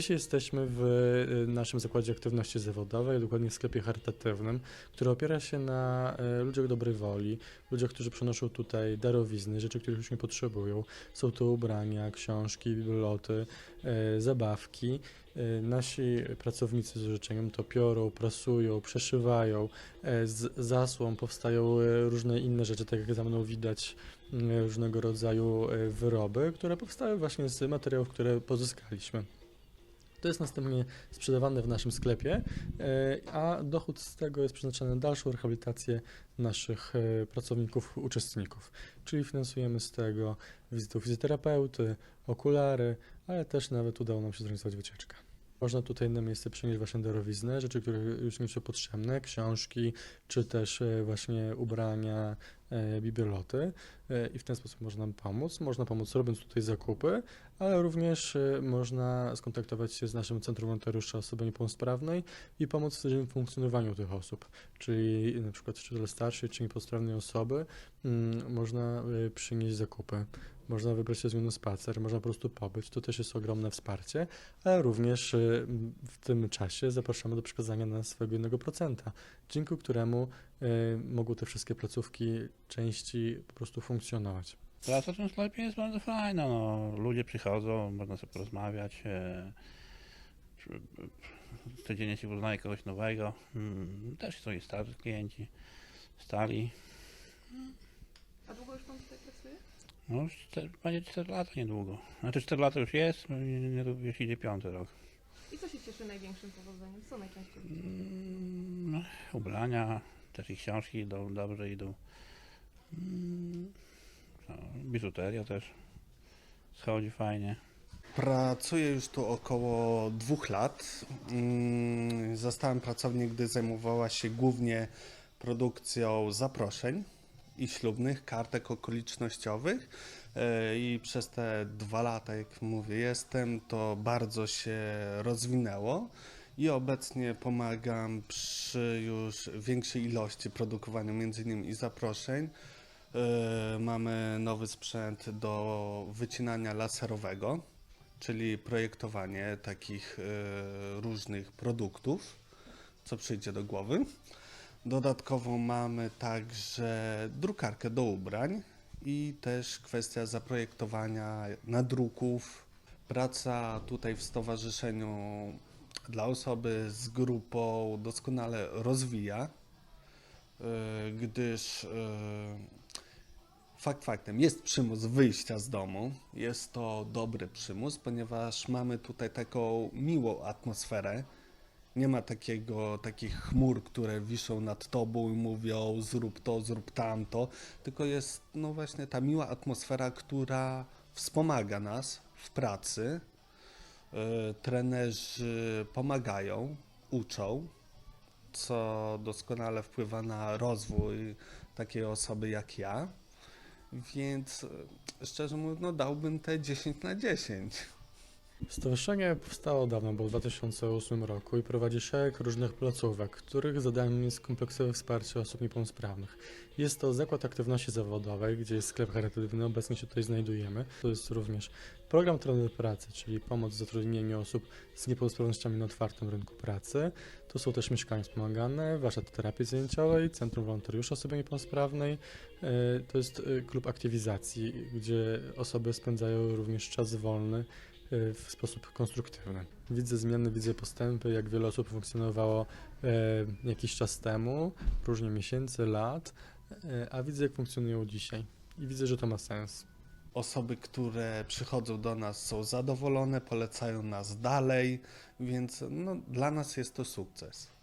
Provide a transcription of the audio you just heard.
Dzisiaj jesteśmy w y, naszym zakładzie aktywności zawodowej, dokładnie w sklepie charytatywnym, który opiera się na y, ludziach dobrej woli, ludziach, którzy przynoszą tutaj darowizny, rzeczy, których już nie potrzebują. Są to ubrania, książki, bibeloty, y, zabawki. Nasi pracownicy z życzeniem to piorą, prasują, przeszywają, z zasłon powstają różne inne rzeczy, tak jak za mną widać, różnego rodzaju wyroby, które powstały właśnie z materiałów, które pozyskaliśmy. To jest następnie sprzedawane w naszym sklepie, e, a dochód z tego jest przeznaczony na dalszą rehabilitację naszych e, pracowników, uczestników. Czyli finansujemy z tego wizytę u fizjoterapeuty, okulary, ale też nawet udało nam się zorganizować wycieczkę. Można tutaj na miejsce przynieść właśnie darowiznę, rzeczy, które już nie są potrzebne, książki, czy też e, właśnie ubrania, e, bibeloty e, i w ten sposób można nam pomóc. Można pomóc robiąc tutaj zakupy, ale również można skontaktować się z naszym Centrum Wolontariusza Osoby Niepełnosprawnej i pomóc w codziennym funkcjonowaniu tych osób, czyli na przykład czy dla starszej, czy niepełnosprawnej osoby mm, można przynieść zakupy, można wybrać się z nią na spacer, można po prostu pobyć, to też jest ogromne wsparcie, ale również m, w tym czasie zapraszamy do przekazania na swojego jednego procenta, dzięki któremu e, mogą te wszystkie placówki, części po prostu funkcjonować. Praca w tym sklepie jest bardzo fajna. No. Ludzie przychodzą, można sobie porozmawiać. Przy- codziennie się poznaje kogoś nowego. Mm, też są i starzy klienci, stali. A długo już pan tutaj pracuje? No już 4, będzie 4 lata niedługo. Znaczy 4 lata już jest, no i niedługo już idzie piąty rok. I co się cieszy największym powodzeniem? Co najczęściej? Mm, no, ubrania, też i książki idą, dobrze idą. Mm, no, biżuteria też schodzi fajnie. Pracuję już tu około dwóch lat. Mm, Zostałem pracownik, gdy zajmowała się głównie produkcją zaproszeń i ślubnych, kartek okolicznościowych. E, I przez te dwa lata, jak mówię, jestem, to bardzo się rozwinęło. I obecnie pomagam przy już większej ilości produkowaniu między innymi zaproszeń. E, Mamy nowy sprzęt do wycinania laserowego czyli projektowanie takich e, różnych produktów, co przyjdzie do głowy. Dodatkowo mamy także drukarkę do ubrań i też kwestia zaprojektowania nadruków. Praca tutaj w stowarzyszeniu dla osoby z grupą doskonale rozwija, e, gdyż e, Fakt faktem, jest przymus wyjścia z domu. Jest to dobry przymus, ponieważ mamy tutaj taką miłą atmosferę. Nie ma takiego, takich chmur, które wiszą nad tobą i mówią zrób to, zrób tamto, tylko jest no właśnie ta miła atmosfera, która wspomaga nas w pracy. Yy, trenerzy pomagają, uczą, co doskonale wpływa na rozwój takiej osoby jak ja. Więc e, szczerze mówiąc, no dałbym te 10 na 10. Stowarzyszenie powstało dawno, bo w 2008 roku i prowadzi szereg różnych placówek, których zadaniem jest kompleksowe wsparcie osób niepełnosprawnych. Jest to zakład aktywności zawodowej, gdzie jest sklep charytatywny, obecnie się tutaj znajdujemy. To jest również program Trody Pracy, czyli pomoc w zatrudnieniu osób z niepełnosprawnościami na otwartym rynku pracy. To są też mieszkania wspomagane, warsztat terapii zajęciowej, Centrum Wolontariusza Osoby Niepełnosprawnej. E, To jest e, klub aktywizacji, gdzie osoby spędzają również czas wolny w sposób konstruktywny. Widzę zmiany, widzę postępy, jak wiele osób funkcjonowało e, jakiś czas temu, różnie miesięcy, lat, e, a widzę, jak funkcjonują dzisiaj. I widzę, że to ma sens. Osoby, które przychodzą do nas są zadowolone, polecają nas dalej, więc no, dla nas jest to sukces.